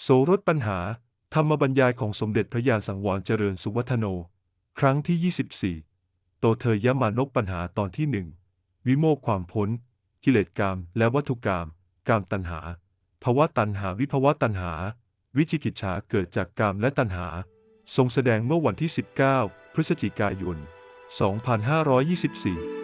โสรถปัญหา ธรรมบรรยายของสมเด็จพระยาสังวรเจริญสุวัฒโน ครั้งที่ 24 โตเธอยมานกปัญหาตอนที่หนึ่งวิโมกความพ้น กิเลสกรรมและวัตถุกรรมกรรมตัณหาภาวะตัณหาวิภาวะตัณหา วิจิกิจฉาเกิดจากกรรมและตัณหา ทรงแสดงเมื่อวันที่ 19 พฤศจิกายน 2524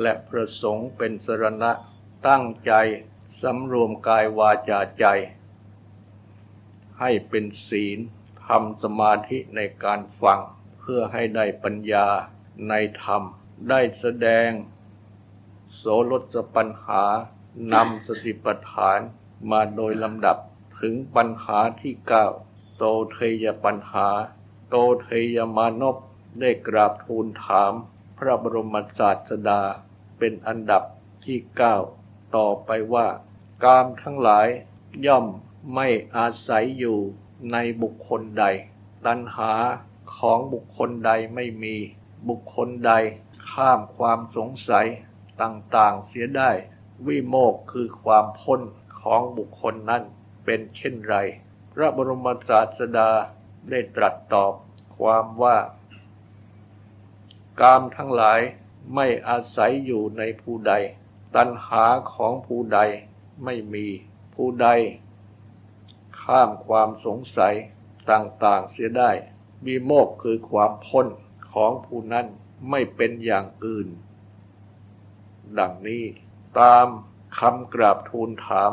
และพระสงฆ์เป็นสรณะตั้งใจสำรวมกายวาจาใจ ให้เป็นศีลทำสมาธิในการฟัง เพื่อให้ได้ปัญญาในธรรม ได้แสดง โสรสปัญหานำสติปัฏฐานมาโดยลำดับถึงปัญหาที่เก้าโตเทยปัญหา โตเทยมานพได้กราบทูลถาม พระบรมศาสดาเป็นอันดับที่เก้าต่อไปว่า กามทั้งหลายย่อมไม่อาศัยอยู่ในบุคคลใด ตัณหาของบุคคลใดไม่มี บุคคลใดข้ามความสงสัยต่างๆเสียได้ วิโมกคือความพ้นของบุคคลนั้นเป็นเช่นไร พระบรมศาสดาได้ตรัสตอบความว่า กามทั้งหลายไม่อาศัยอยู่ในผู้ใด ตัณหาของผู้ใดไม่มีผู้ใด ข้ามความสงสัยต่างๆเสียได้วิโมกคือความพ้นของผู้นั้นไม่เป็นอย่างอื่น ดังนี้ตามคำกราบทูลถาม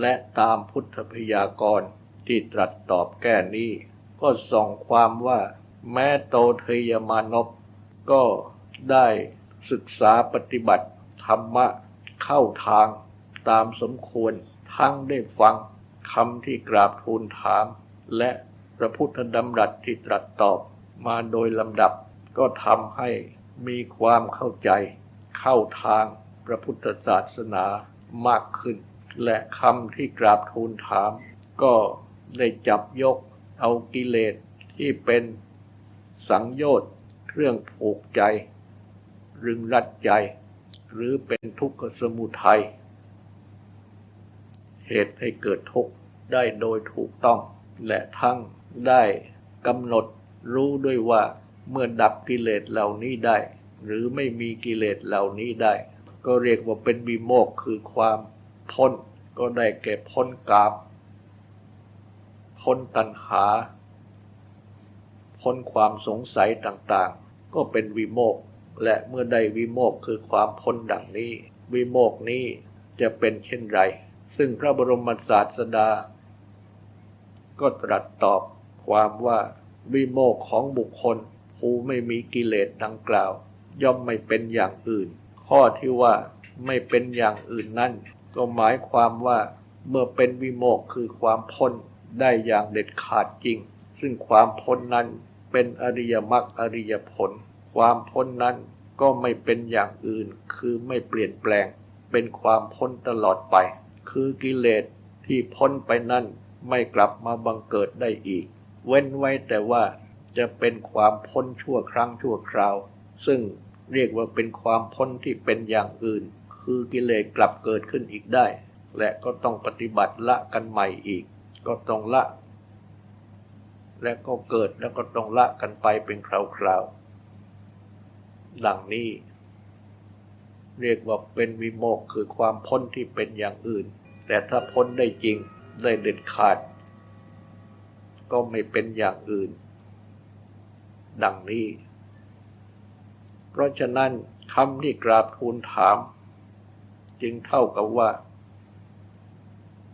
และตามพุทธพยากรณ์ที่ตรัสตอบแก้นี้ ก็ส่องความว่าแม้โตเทยมานพ ก็ได้ศึกษาปฏิบัติธรรมะเข้าทางตามสมควรทั้งได้ฟังคำที่กราบทูลถาม และพระพุทธดำรัสที่ตรัสตอบมาโดยลำดับ ก็ทำให้มีความเข้าใจเข้าทางพระพุทธศาสนามากขึ้น และคำที่กราบทูลถาม ก็ได้จับยกเอากิเลสที่เป็นสังโยชน์ เครื่องผูกใจรึงรัดใจ หรือเป็นทุกขสมุทัยเหตุให้เกิดทุกข์ได้โดยถูกต้อง และทั้งได้กำหนดรู้ด้วยว่าเมื่อดับกิเลสเหล่านี้ได้ หรือไม่มีกิเลสเหล่านี้ได้ ก็เรียกว่าเป็นวิโมกคือความพ้นก็ได้แก่พ้นกาม พ้นตัณหา พ้นความสงสัยต่าง ก็เป็นวิโมกและเมื่อได้วิโมกคือความพ้นดังนี้ วิโมกนี้จะเป็นเช่นไร ซึ่งพระบรมศาสดา ก็ตรัสตอบความว่าวิโมกของบุคคล ผู้ไม่มีกิเลสดังกล่าว ย่อมไม่เป็นอย่างอื่น ข้อที่ว่าไม่เป็นอย่างอื่นนั่น ก็หมายความว่า เมื่อเป็นวิโมกคือความพ้นได้อย่างเด็ดขาดจริง ซึ่งความพ้นนั้น เป็นอริยมรรคอริยผล ความพ้นนั้นก็ไม่เป็นอย่างอื่น คือไม่เปลี่ยนแปลง เป็นความพ้นตลอดไป คือกิเลสที่พ้นไปนั้นไม่กลับมาบังเกิดได้อีก เว้นไว้แต่ว่าจะเป็นความพ้นชั่วครั้งชั่วคราว ซึ่งเรียกว่าเป็นความพ้นที่เป็นอย่างอื่น คือกิเลสกลับเกิดขึ้นอีกได้ และก็ต้องปฏิบัติละกันใหม่อีก ก็ต้องละ และก็เกิดแล้วก็ต้องละกันไปเป็นคราวๆดังนี้ เรียกว่าเป็นวิโมกข์คือความพ้นที่เป็นอย่างอื่น แต่ถ้าพ้นได้จริงได้เด็ดขาด ก็ไม่เป็นอย่างอื่น ดังนี้ เพราะฉะนั้นคำที่กราบทูลถาม จึงเท่ากับว่า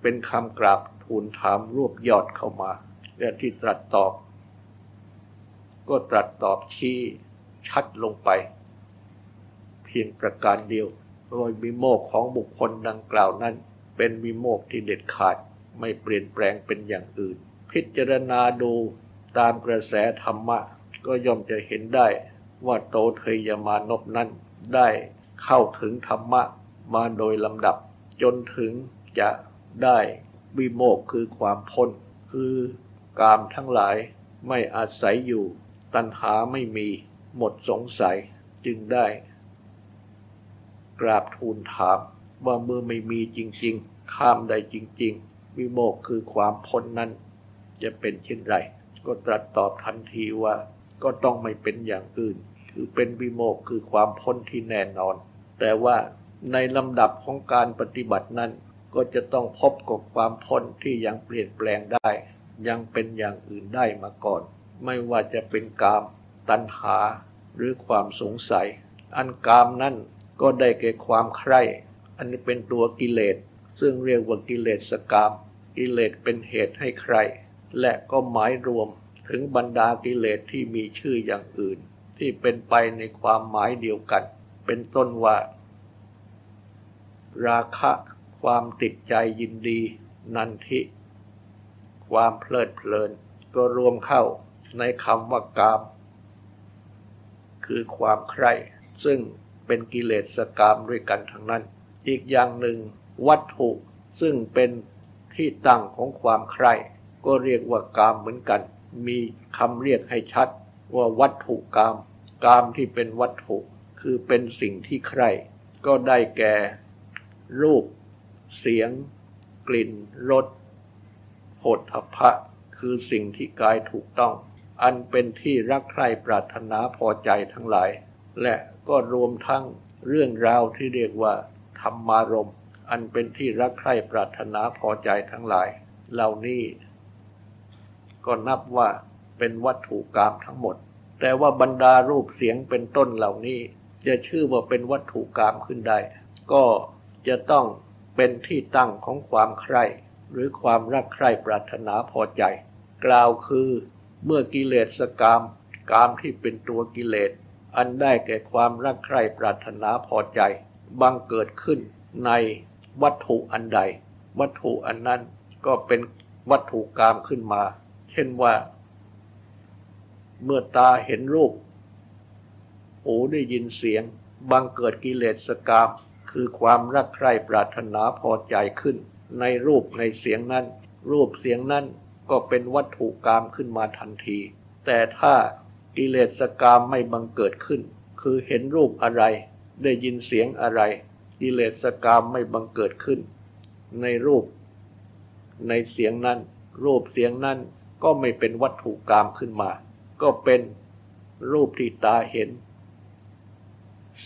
เป็นคำกราบทูลถามรวบยอดเข้ามา และที่ตรัสตอบ ก็ตรัสตอบชี้ชัดลงไป เพียงประการเดียวโดยวิโมกของบุคคลดังกล่าวนั้น เป็นวิโมกที่เด็ดขาดไม่เปลี่ยนแปลงเป็นอย่างอื่น พิจารณาดูตามกระแสธรรมะ ก็ย่อมจะเห็นได้ว่าโตเทยมานพนั้นได้เข้าถึงธรรมะมาโดยลำดับ จนถึงจะได้วิโมกคือความพ้น คือ กามทั้งหลายไม่อาศัยอยู่ ตัณหาไม่มีหมดสงสัยจึงได้ กราบทูลถามว่าเมื่อไม่มีจริง ๆ ข้ามได้จริง ๆ วิโมกคือความพ้นนั้น จะเป็นเช่นไร ก็ตรัสตอบทันทีว่าก็ต้องไม่เป็นอย่างอื่น คือเป็นวิโมกคือความพ้นที่แน่นอน แต่ว่าในลำดับของการปฏิบัตินั้น ก็จะต้องพบกับความพ้นที่ยังเปลี่ยนแปลงได้ ยังเป็นอย่างอื่นได้มาก่อน ไม่ว่าจะเป็นกาม ตัณหา หรือความสงสัย อันกามนั้นก็ได้แก่ความใคร่อันนี้เป็นตัวกิเลส ซึ่งเรียกว่ากิเลสกาม กิเลสเป็นเหตุให้ใคร และก็หมายรวมถึงบรรดากิเลสที่มีชื่ออย่างอื่น ที่เป็นไปในความหมายเดียวกัน เป็นต้นว่า ราคะ ความติดใจยินดี นันทิ ความเพลิดเพลิน ก็รวมเข้าในคำว่ากาม คือความใคร่ซึ่งเป็นกิเลสกามด้วยกันทั้งนั้น อีกอย่างหนึ่งวัตถุซึ่งเป็นที่ตั้งของความใคร่ก็เรียกว่ากามเหมือนกัน มีคำเรียกให้ชัดว่าวัตถุกาม กามที่เป็นวัตถุคือเป็นสิ่งที่ใคร่ก็ได้แก่ รูป เสียง กลิ่นรส ฏฐัพพะคือสิ่งที่กายถูกต้อง อันเป็นที่รักใคร่ปรารถนาพอใจทั้งหลาย และก็รวมทั้งเรื่องราวที่เรียกว่า ธรรมารมอันเป็นที่รักใคร่ปรารถนาพอใจทั้งหลาย เหล่านี้ ก็นับว่าเป็นวัตถุกรรมทั้งหมด แต่ว่าบรรดารูปเสียงเป็นต้นเหล่านี้ จะชื่อว่าเป็นวัตถุกรรมขึ้นได้ ก็จะต้องเป็นที่ตั้งของความใคร่ หรือความรักใคร่ปรารถนาพอใจ กล่าวคือเมื่อกิเลสกรรมกามที่เป็นตัวกิเลส อันได้แก่ความรักใคร่ปรารถนาพอใจ บังเกิดขึ้นในวัตถุอันใด วัตถุอันนั้นก็เป็นวัตถุกรรมขึ้นมา เช่นว่า เมื่อตาเห็นรูป หูได้ยินเสียง บังเกิดกิเลสกรรมคือความรักใคร่ปรารถนาพอใจขึ้น ในรูปในเสียงนั้น รูปเสียงนั้นก็เป็นวัตถุกรรมขึ้นมาทันที แต่ถ้ากิเลสกรรมไม่บังเกิดขึ้น คือเห็นรูปอะไร ได้ยินเสียงอะไร กิเลสกรรมไม่บังเกิดขึ้น ในรูป ในเสียงนั้น รูปเสียงนั้นก็ไม่เป็นวัตถุกรรมขึ้นมา ก็เป็นรูปที่ตาเห็น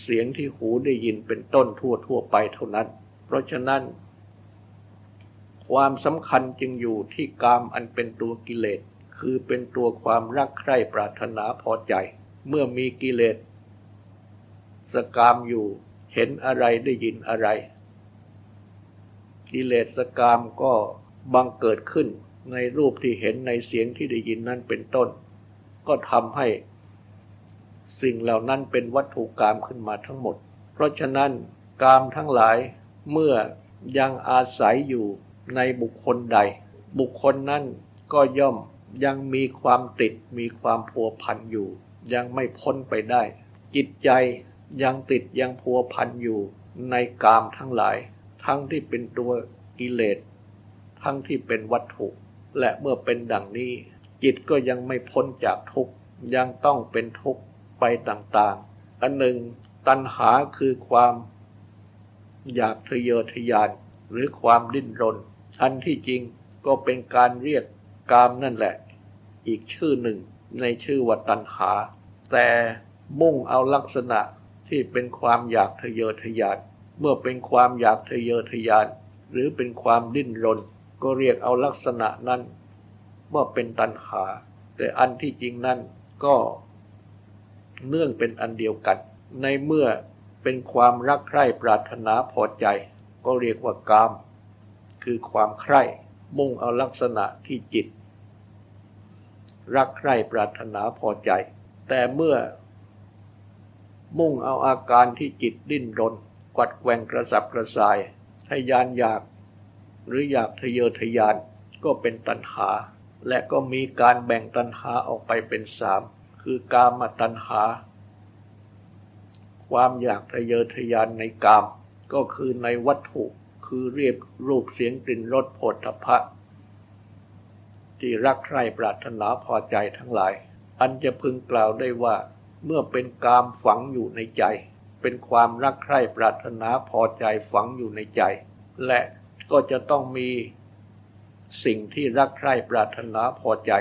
เสียงที่หูได้ยินเป็นต้นทั่วทั่วไปเท่านั้น เพราะฉะนั้น ความสำคัญจึงอยู่ที่กามอันเป็นตัวกิเลส คือเป็นตัวความรักใคร่ปรารถนาพอใจ เมื่อมีกิเลสสกามอยู่เห็นอะไรได้ยินอะไร กิเลสสกามก็บังเกิดขึ้นในรูปที่เห็นในเสียงที่ได้ยินนั้นเป็นต้น ก็ทำให้สิ่งเหล่านั้นเป็นวัตถุกรรมขึ้นมาทั้งหมด เพราะฉะนั้นกามทั้งหลายเมื่อยังอาศัยอยู่ ในบุคคลใด บุคคลนั้นก็ย่อมยังมีความติดมีความพัวพันอยู่ ยังไม่พ้นไปได้ จิตใจยังติดยังพัวพันอยู่ในกามทั้งหลาย ทั้งที่เป็นตัวกิเลสทั้งที่เป็นวัตถุ และเมื่อเป็นดังนี้ จิตก็ยังไม่พ้นจากทุกข์ยังต้องเป็นทุกข์ไปต่างๆ อันหนึ่งตัณหาคือความ อยากทะเยอทะยานหรือความดิ้นรน อันที่จริงก็เป็นการเรียกกามนั่นแหละ อีกชื่อหนึ่งในชื่อว่าตัณหา แต่มุ่งเอาลักษณะที่เป็นความอยากทะเยอทะยาน เมื่อเป็นความอยากทะเยอทะยาน หรือเป็นความดิ้นรน ก็เรียกเอาลักษณะนั้นว่าเป็นตัณหา แต่อันที่จริงนั้นก็เนื่องเป็นอันเดียวกัน ในเมื่อเป็นความรักใคร่ปรารถนาพอใจ ก็เรียกว่ากาม คือความใคร่ มุ่งเอาลักษณะที่จิต รักใคร่ปรารถนาพอใจ แต่เมื่อ มุ่งเอาอาการที่จิตดิ้นรน กวัดแกงกระสับกระส่ายทยานอยาก หรืออยากทะเยอทะยานก็เป็นตัณหา และก็มีการแบ่งตัณหาออกไปเป็นสามคือกามตัณหา ความอยากทะเยอทะยานในกามก็คือในวัตถุ คือเรียบรูปเสียงกลิ่นรสโผฏฐัพพะ ที่รักใคร่ปรารถนาพอใจทั้งหลาย อันจะพึงกล่าวได้ว่า เมื่อเป็นกามฝังอยู่ในใจ เป็นความรักใคร่ปรารถนาพอใจฝังอยู่ในใจ และก็จะต้องมีสิ่งที่รักใคร่ปรารถนาพอใจ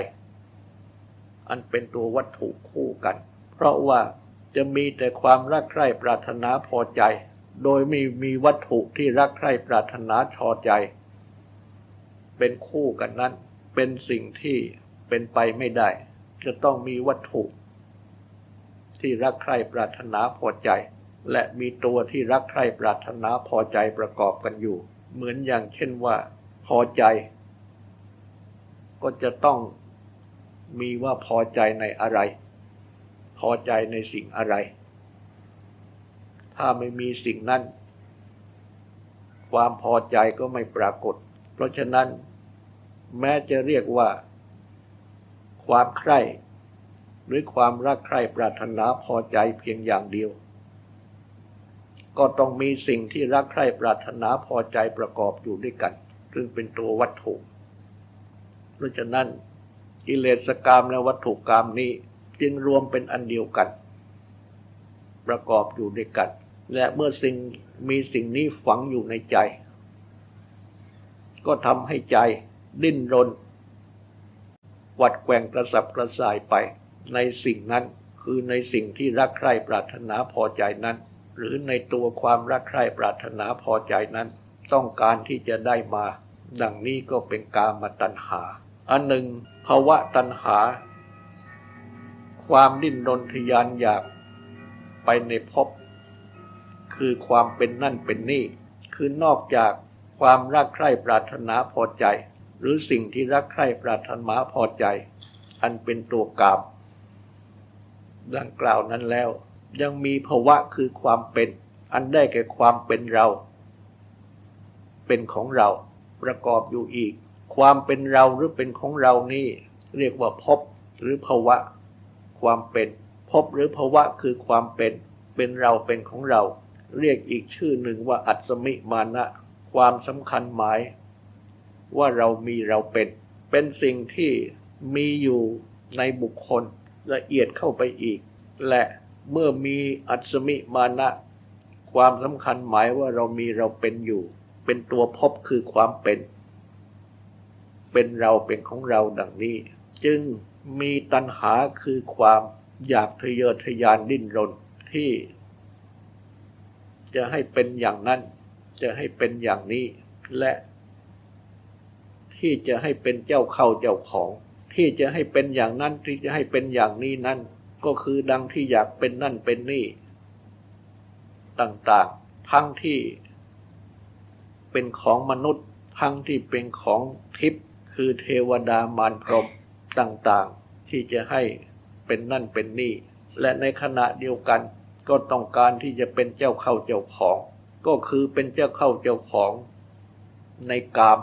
อันเป็นตัววัตถุคู่กัน เพราะว่าจะมีแต่ความรักใคร่ปรารถนาพอใจ โดยไม่มีวัตถุที่รักใคร่ปรารถนาชอใจ เป็นคู่กันนั้น เป็นสิ่งที่เป็นไปไม่ได้ จะต้องมีวัตถุ ที่รักใคร่ปรารถนาพอใจ และมีตัวที่รักใคร่ปรารถนาพอใจประกอบกันอยู่ เหมือนอย่างเช่นว่า พอใจ ก็จะต้องมีว่าพอใจในอะไร พอใจในสิ่งอะไร ถ้าไม่มีสิ่งนั้น ความพอใจก็ไม่ปรากฏ เพราะฉะนั้น แม้จะเรียกว่า ความใคร่ หรือความรักใคร่ปรารถนาพอใจเพียงอย่างเดียว ก็ต้องมีสิ่งที่รักใคร่ปรารถนาพอใจประกอบอยู่ด้วยกัน ซึ่งเป็นตัววัตถุ เพราะฉะนั้นกิเลสกรรมและวัตถุกรรมนี้จึงรวมเป็นอันเดียวกัน ประกอบอยู่ด้วยกัน และเมื่อสิ่งมีสิ่งนี้ฝังอยู่ในใจ ก็ทำให้ใจดิ้นรนวัดแกว่งกระสับกระส่ายไปในสิ่งนั้นคือในสิ่งที่รักใคร่ปรารถนาพอใจนั้น หรือในตัวความรักใคร่ปรารถนาพอใจนั้น ต้องการที่จะได้มา ดังนี้ก็เป็นกามตัณหา อันหนึ่งภาวะตัณหา ความดิ้นรนทยานอยากไปในภพ คือความเป็นนั่นเป็นนี่ คือนอกจากความรักใคร่ปรารถนาพอใจ หรือสิ่งที่รักใคร่ปรารถนาพอใจ อันเป็นตัวกามดังกล่าวนั้นแล้ว ยังมีภาวะคือความเป็น อันได้แก่ความเป็นเรา เป็นของเราประกอบอยู่อีก ความเป็นเราหรือเป็นของเรานี่ เรียกว่าภพหรือภาวะ ความเป็นภพหรือภาวะคือความเป็น เป็นเราเป็นของเรา เรียกอีกชื่อหนึ่งว่าอัศมิมานะ ความสำคัญหมาย ว่าเรามีเราเป็น เป็นสิ่งที่มีอยู่ในบุคคลละเอียดเข้าไปอีก และเมื่อมีอัศมิมานะ ความสำคัญหมายว่าเรามีเราเป็นอยู่ เป็นตัวพบคือความเป็น เป็นเราเป็นของเราดังนี้ จึงมีตัณหาคือความอยากทะเยอทะยานดิ้นรนที่ จะให้เป็นอย่างนั้น จะให้เป็นอย่างนี้ และที่จะให้เป็นเจ้าเข้าเจ้าของ ที่จะให้เป็นอย่างนั้นที่จะให้เป็นอย่างนี้นั่นก็คือดังที่อยากเป็นนั่นเป็นนี่ ต่างๆ ทั้งที่เป็นของมนุษย์ ทั้งที่เป็นของทิพย์คือเทวดามารพรหมต่างๆ ที่จะให้เป็นนั่นเป็นนี่ และในขณะเดียวกัน ก็ต้องการที่จะเป็นเจ้าเข้าเจ้าของ ก็คือเป็นเจ้าเข้าเจ้าของในกาม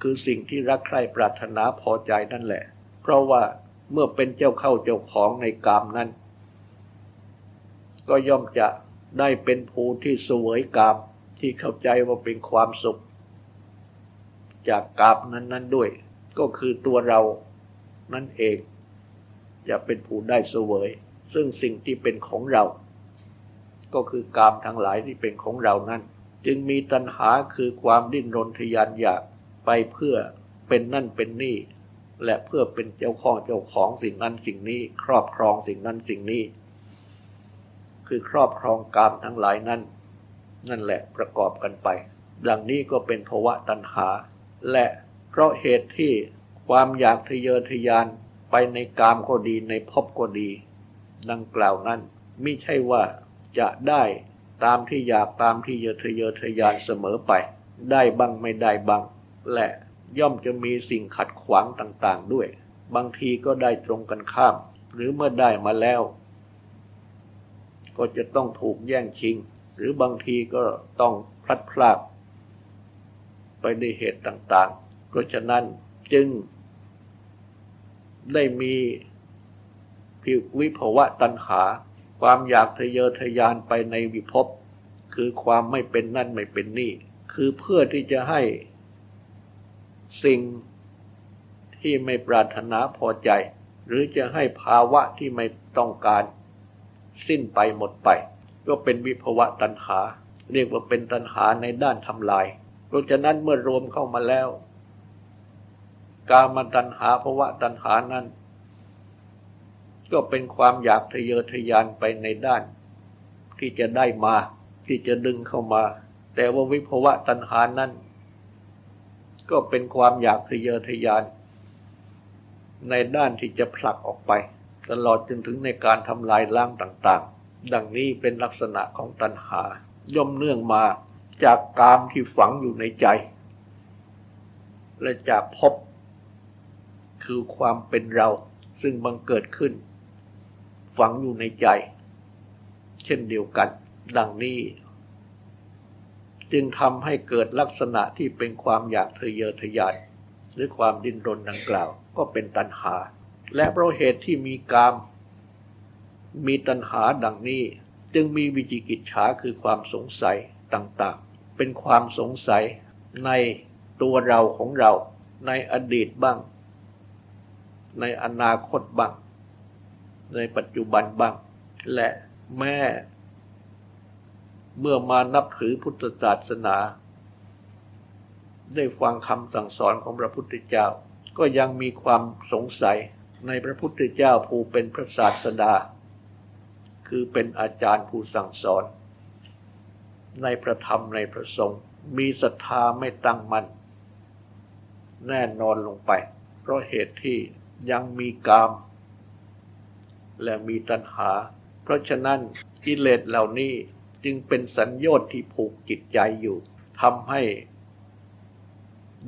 คือสิ่งที่รักใคร่ปรารถนาพอใจนั่นแหละ เพราะว่าเมื่อเป็นเจ้าเข้าเจ้าของในกามนั้น ก็ย่อมจะได้เป็นภูที่สวยกามที่เข้าใจว่าเป็นความสุข จากกามนั้น ๆด้วย ก็คือตัวเรานั่นเอง จะเป็นผู้ได้เสวย ซึ่งสิ่งที่เป็นของเรา ก็คือกามทั้งหลายที่เป็นของเรานั้น จึงมีตัณหาคือความดิ้นรนทยานอยากไปเพื่อเป็นนั่นเป็นนี่ และเพื่อเป็นเจ้าของเจ้าของสิ่งนั้นสิ่งนี้ ครอบครองสิ่งนั้นสิ่งนี้ คือครอบครองกามทั้งหลายนั้น นั่นแหละประกอบกันไป ดังนี้ก็เป็นภาวะตัณหา และเพราะเหตุที่ความอยากทะเยอทะยานไปในกามก็ดีในภพก็ดี ดังกล่าวนั้นไม่ใช่ว่าจะได้ตามที่อยากตามที่เยอทะเยอทะยานเสมอไป ได้บ้างไม่ได้บ้าง และย่อมจะมีสิ่งขัดขวางต่างๆด้วย บางทีก็ได้ตรงกันข้าม หรือเมื่อได้มาแล้ว ก็จะต้องถูกแย่งชิง หรือบางทีก็ต้องพลัดพรากไปด้วยเหตุต่างๆ เพราะฉะนั้นจึงได้มี ววิภวะตัณหา ความอยากทะเยอทะยานไปในวิภพ คือความไม่เป็นนั่นไม่เป็นนี่ คือเพื่อที่จะให้สิ่งที่ไม่ปรารถนาพอใจ หรือจะให้ภาวะที่ไม่ต้องการสิ้นไปหมดไป ก็เป็นวิภวะตัณหา เรียกว่าเป็นตัณหาในด้านทำลาย เพราะฉะนั้นเมื่อรวมเข้ามาแล้ว กามตัณหาภวะตัณหานั้น ก็เป็นความอยากทะเยอทะยานไปในด้าน ที่จะได้มาที่จะดึงเข้ามา แต่ว่าวิภวะตัณหานั้น ก็เป็นความอยากทะเยอทะยาน ในด้านที่จะผลักออกไป ตลอดจนถึงในการทำลายล้างต่างๆ ดังนี้เป็นลักษณะของตัณหา ย่อมเนื่องมาจากกามที่ฝังอยู่ในใจ และจากภพคือความเป็นเราซึ่งบังเกิดขึ้น ฝังอยู่ในใจ เช่นเดียวกัน ดังนี้ จึงทำให้เกิดลักษณะที่เป็นความอยากทะเยอทะยานหรือความดิ้นรนดังกล่าว ก็เป็นตัณหา และเพราะเหตุที่มีกาม มีตัณหาดังนี้ จึงมีวิจิกิจฉาคือความสงสัยต่างๆ เป็นความสงสัยในตัวเราของเรา ในอดีตบ้าง ในอนาคตบ้าง ในปัจจุบันบ้าง และแม่ เมื่อมานับถือพุทธศาสนา ได้ฟังคำสั่งสอนของพระพุทธเจ้า ก็ยังมีความสงสัยในพระพุทธเจ้าผู้เป็นพระศาสดา คือเป็นอาจารย์ผู้สั่งสอน ในพระธรรมในพระสงฆ์มีศรัทธาไม่ตั้งมัน่นแน่นอนลงไป เพราะเหตุที่ยังมีกาม และมีตัณหา เพราะฉะนั้นกิเลสเหล่านี้จึงเป็นสัญญาณที่ผูกจิตใจอยู่ทำให้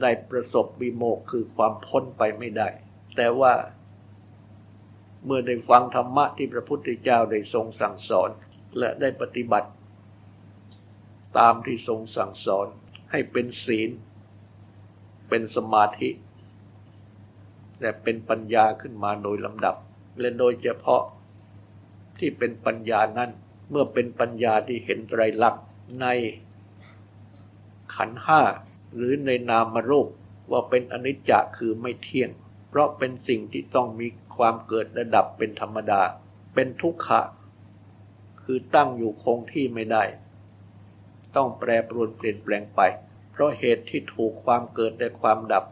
ได้ประสบวิโมกคือความพ้นไปไม่ได้ แต่ว่าเมื่อได้ฟังธรรมะที่พระพุทธเจ้าได้ทรงสั่งสอน และได้ปฏิบัติ ตามที่ทรงสั่งสอนให้เป็นศีล เป็นสมาธิ และเป็นปัญญาขึ้นมาโดยลำดับ และโดยเฉพาะที่เป็นปัญญานั้น เมื่อเป็นปัญญาที่เห็นไตรลักษณ์ในขันห้าหรือในนามรูปว่าเป็นอนิจจคือไม่เที่ยง เพราะเป็นสิ่งที่ต้องมีความเกิดระดับเป็นธรรมดา เป็นทุกขะ คือตั้งอยู่คงที่ไม่ได้ ต้องแปรปรวนเปลี่ยนแปลงไป เพราะเหตุที่ถูกความเกิดและความดับ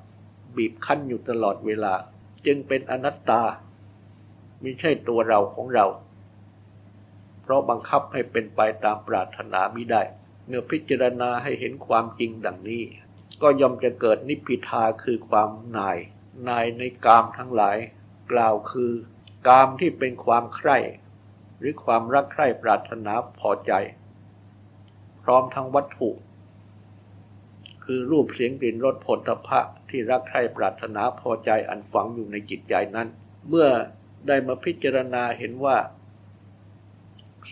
บีบคั้นอยู่ตลอดเวลา จึงเป็นอนัตตา ม่ใช่ตัวเราของเรา เพราะบังคับให้เป็นไปตามปรารถนามิได้ เมื่อพิจารณาให้เห็นความจริงดังนี้ ก็ย่อมจะเกิดนิพพิทาคือความนาย นายในกามทั้งหลาย กล่าวคือกามที่เป็นความใคร่ หรือความรักใคร่ปรารถนาพอใจ พร้อมทั้งวัตถุ คือรูปเสียงกลิ่นรสผลตภะที่รักใคร่ปรารถนาพอใจอันฝังอยู่ในจิตใจนั้น เมื่อ ได้มาพิจารณาเห็นว่า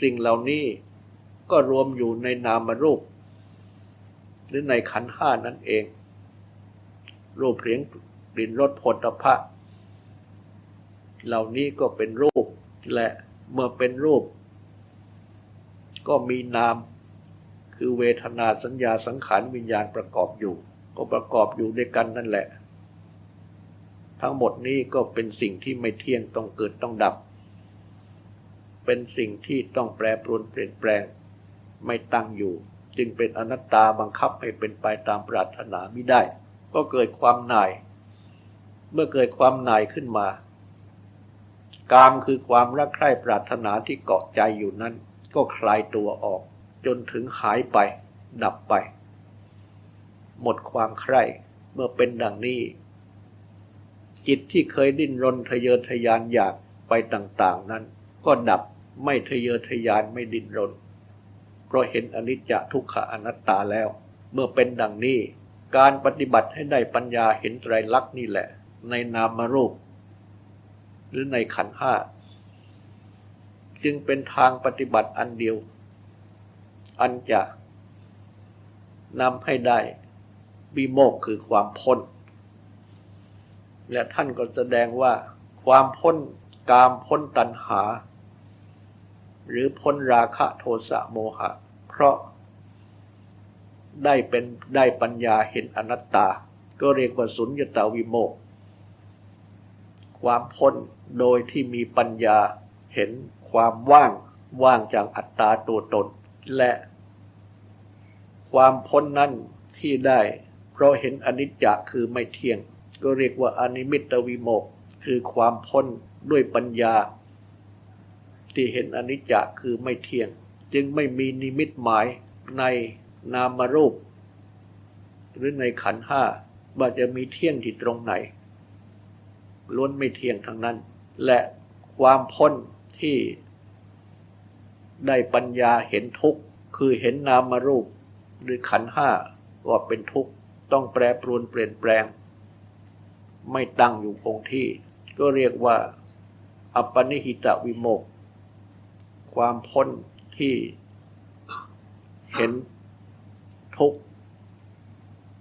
สิ่งเหล่านี้ก็รวมอยู่ในนามรูป หรือในขันห้านั่นเอง รูปเสียงกลิ่นรสผลตภะเหล่านี้ก็เป็นรูป และเมื่อเป็นรูป ก็มีนามคือเวทนาสัญญาสังขารวิญญาณประกอบอยู่ ก็ประกอบอยู่ด้วยกันนั่นแหละ ทั้งหมดนี้ก็เป็นสิ่งที่ไม่เที่ยงต้องเกิดต้องดับ เป็นสิ่งที่ต้องแปรปรวนเปลี่ยนแปลง ไม่ตั้งอยู่ จึงเป็นอนัตตาบังคับให้เป็นไปตามปรารถนาไม่ได้ ก็เกิดความหน่าย เมื่อเกิดความหน่ายขึ้นมากามคือความรักใคร่ปรารถนาที่เกาะใจอยู่นั้น ก็คลายตัวออก จนถึงหายไป ดับไป หมดความใคร่เมื่อเป็นดังนี้ จิตที่เคยดิ้นรนทะเยอทะยานอยากไปต่าง ๆ นั้น ก็ดับไม่ทะเยอทะยานไม่ดิ้นรน เพราะเห็นอนิจจทุกขอนัตตาแล้ว เมื่อเป็นดังนี้ การปฏิบัติให้ได้ปัญญาเห็นไตรลักษณ์นี่แหละ ในนามรูป หรือในขันธ์ห้าจึงเป็นทางปฏิบัติอันเดียว อันจะนำให้ได้วิโมกคือความพ้น และท่านก็แสดงว่าความพ้นกามพ้นตัณหา หรือพ้นราคะโทสะโมหะ เพราะได้เป็นได้ปัญญาเห็นอนัตตา ก็เรียกว่าสุญญตาวิโมก ความพ้นโดยที่มีปัญญาเห็นความว่างว่างจากอัตตาตัวตน และความพ้นนั้นที่ได้ เพราะเห็นอนิจจคือไม่เที่ยง ก็เรียกว่าอนิมิตวิโมกคือความพ้นด้วยปัญญา ที่เห็นอนิจจคือไม่เที่ยง จึงไม่มีนิมิตหมายในนามรูป หรือในขันห้าว่าจะมีเที่ยงที่ตรงไหน ล้วนไม่เที่ยงทั้งนั้น และความพ้นที่ได้ปัญญาเห็นทุกข์ คือเห็นนามรูป หรือขันห้าว่าเป็นทุกข์ ต้องแปรปรวนเปลี่ยนแปลง ไม่ตั้งอยู่คงที่ ก็เรียกว่า อัปปนิหิตวิโมก ความพ้นที่เห็นทุกข์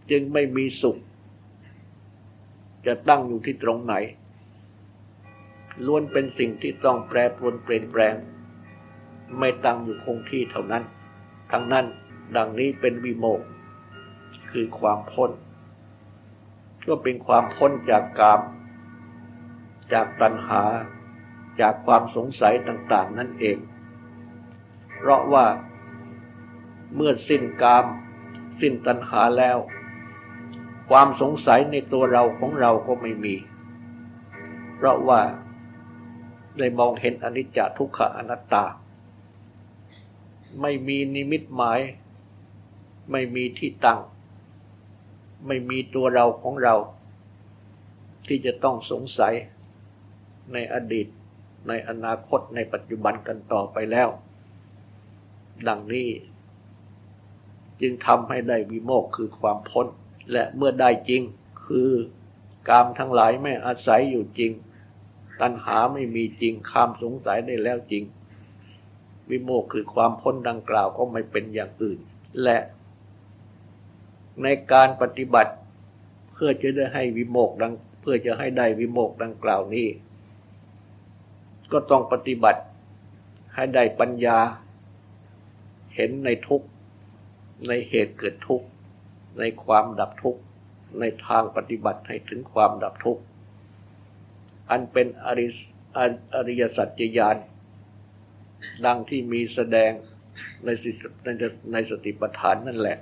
จึงไม่มีสุข จะตั้งอยู่ที่ตรงไหน ล้วนเป็นสิ่งที่ต้องแปรปรวนเปลี่ยนแปลง ไม่ตั้งอยู่คงที่เท่านั้น ทั้งนั้นดังนี้เป็นวิโมก คือความพ้น ก็เป็นความพ้นจากกาม จากตัณหา จากความสงสัยต่าง ๆ นั่นเอง เพราะว่าเมื่อสิ้นกาม สิ้นตัณหาแล้ว ความสงสัยในตัวเราของเราก็ไม่มี เพราะว่าได้มองเห็นอนิจจทุกขอนัตตา ไม่มีนิมิตหมาย ไม่มีที่ตั้ง ไม่มีตัวเราของเรา ที่จะต้องสงสัยในอดีต ในอนาคตในปัจจุบันกันต่อไปแล้ว ดังนี้ จึงทำให้ได้วิโมกคือความพ้น และเมื่อได้จริงคือกามทั้งหลายไม่อาศัยอยู่จริง ตัณหาไม่มีจริงข้ามสงสัยได้แล้วจริง วิโมกคือความพ้นดังกล่าวก็ไม่เป็นอย่างอื่น และ ในการปฏิบัติ เพื่อจะได้ให้วิโมกดัง เพื่อจะให้ได้วิโมกดังกล่าวนี้ ก็ต้องปฏิบัติให้ได้ปัญญา เห็นในทุกข์ในเหตุเกิดทุกข์ในความดับทุกข์ในทางปฏิบัติให้ถึงความดับทุกข์อันเป็นอริออริยสัจจญาณดังที่มีแสดงในสิในในสติปัฏฐานนั่นแหละ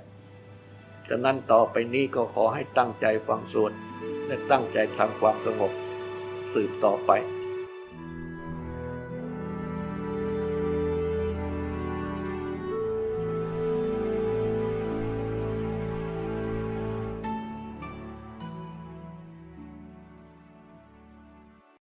ฉะนั้นต่อไปนี้ก็ขอให้ตั้งใจฟังสวดและตั้งใจทำความสงบสืบต่อไป